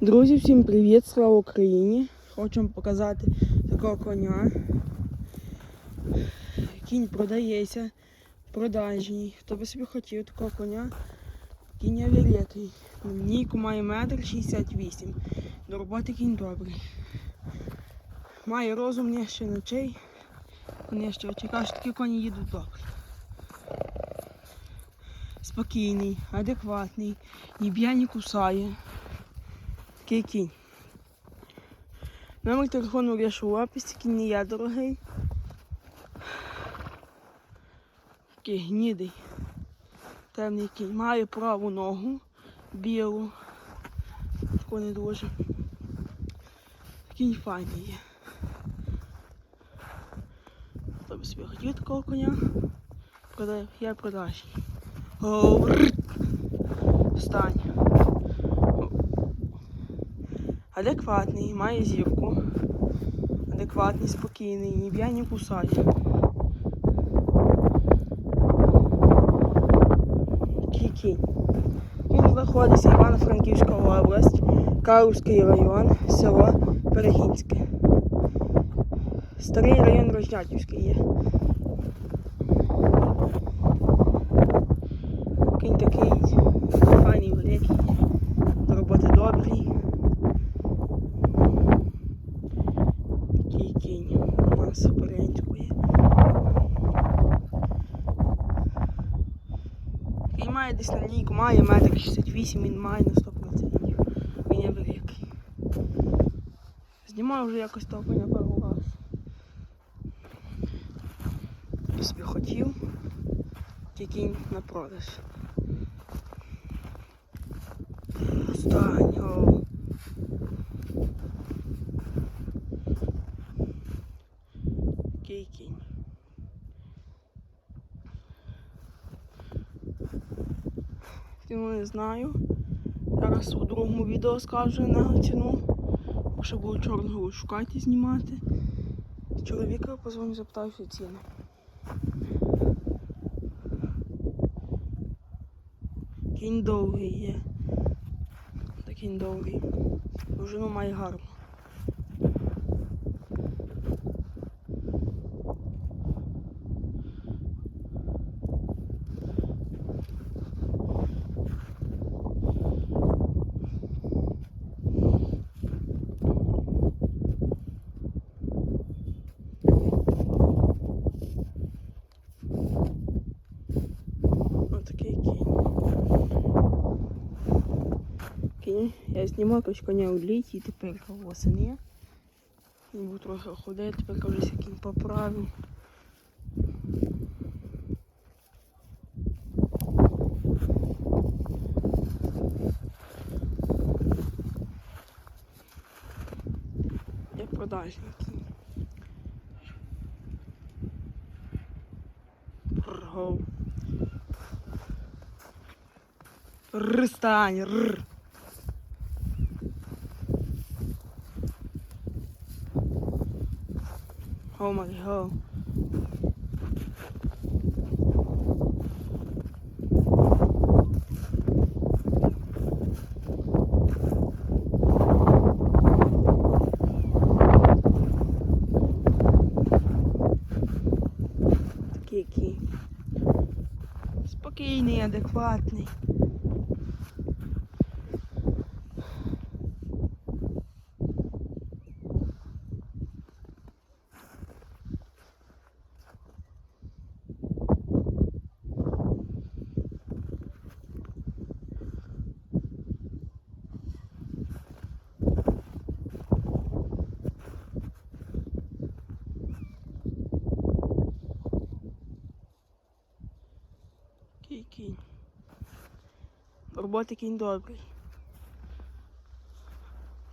Друзі, всім привіт! Слава Україні! Хочу вам показати такого коня. Кінь продається, продажній. Хто би собі хотів такого коня, кінь великий. Нійку має метр 68. До роботи кінь добрий. Має розум не ще ночей. Не ще очі. Кажуть, такі коні їдуть добре. Спокійний, адекватний, ні б'є, ні кусає. Такий кінь. Номер телефону лишу в описі, кінь не є дорогий. Такий гнідий. Темний кінь. Має праву ногу, білу. Таку не дуже. Кінь файний є. Хто би собі хотів такого коня? Продаю, я. Говор. Встань. Адекватний, має зірку. Адекватний, спокійний, ні б'є, ні кусає. Такий кінь. Він знаходиться Івано-Франківська область, Карлівський район, село Перегінське. Старий район Рожнятівський є. Кінь такий файний, великий, до роботи добрий. Такий кінь Перегінської. Кінь має десь на лінійку, має метр 68, він має на 100%. Він є великий. Знімаю вже якось того коня пару раз. Я собі хотів. Тільки на продаж. Стань, о. Такий кінь. Ціну не знаю. Зараз у другому відео скажу на ціну. Ще буду чорного шукати знімати. Чоловіка позвоню, запитаюся ціни. Кінь довгий є. Та кінь довгий. Довжину має гарну. Отакий кінь. Кінь. Я знімав коня у літі тепер восени. Він був трохи ходити, тепер вже кінь поправив. Я продажний кінь. Ргов. Рр, стань, рр. Oh my god. Такий кінь. Спокійний, адекватний. Кінь. Роботи кінь добрий.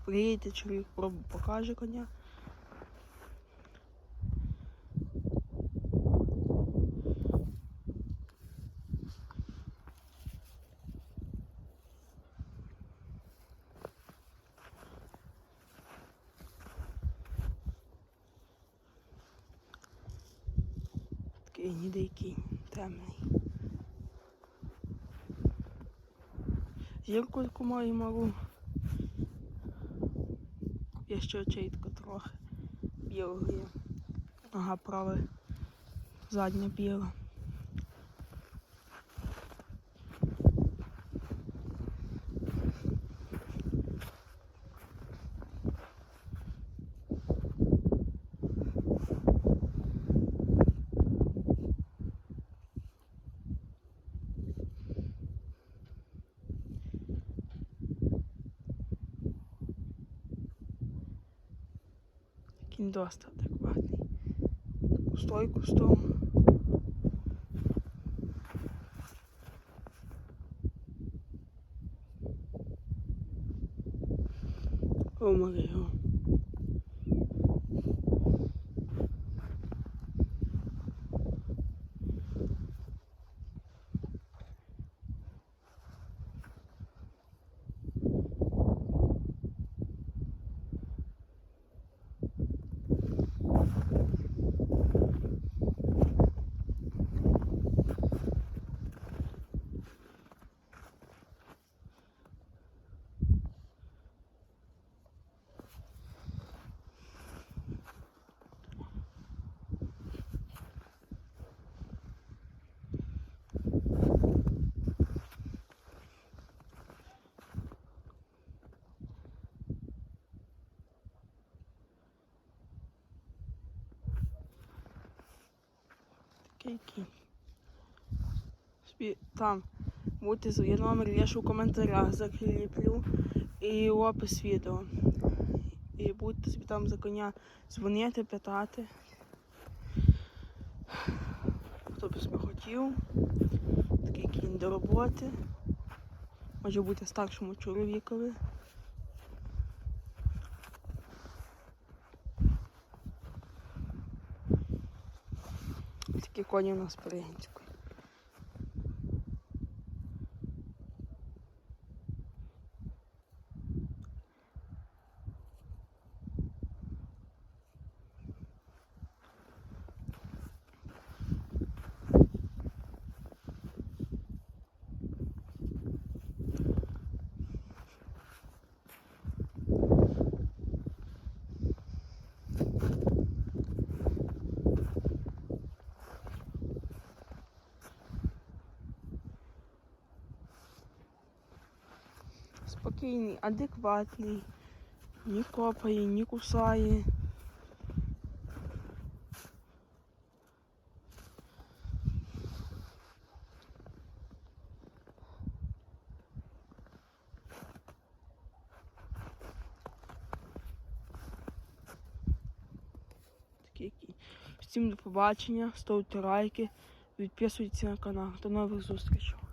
Приїдете, чоловік покаже коня. Такий гнідий кінь, темний. зірку маю малу. Я ще чітко трохи білого. Нога права, задня біла. Кінь досить адекватний. Кустой кустом. О, Маріо. Такий кінь. Там будьте свої номер, я ж у коментарях закріплю і опис відео. І будьте собі там за коня дзвонити, питати. Хто б собі хотів. Такий кінь до роботи. Може бути старшому чоловікові. Такі коні у нас в Спокійний, адекватний, ні копає, ні кусає. Всім до побачення, ставте лайки, підписуйтесь на канал. До нових зустрічей.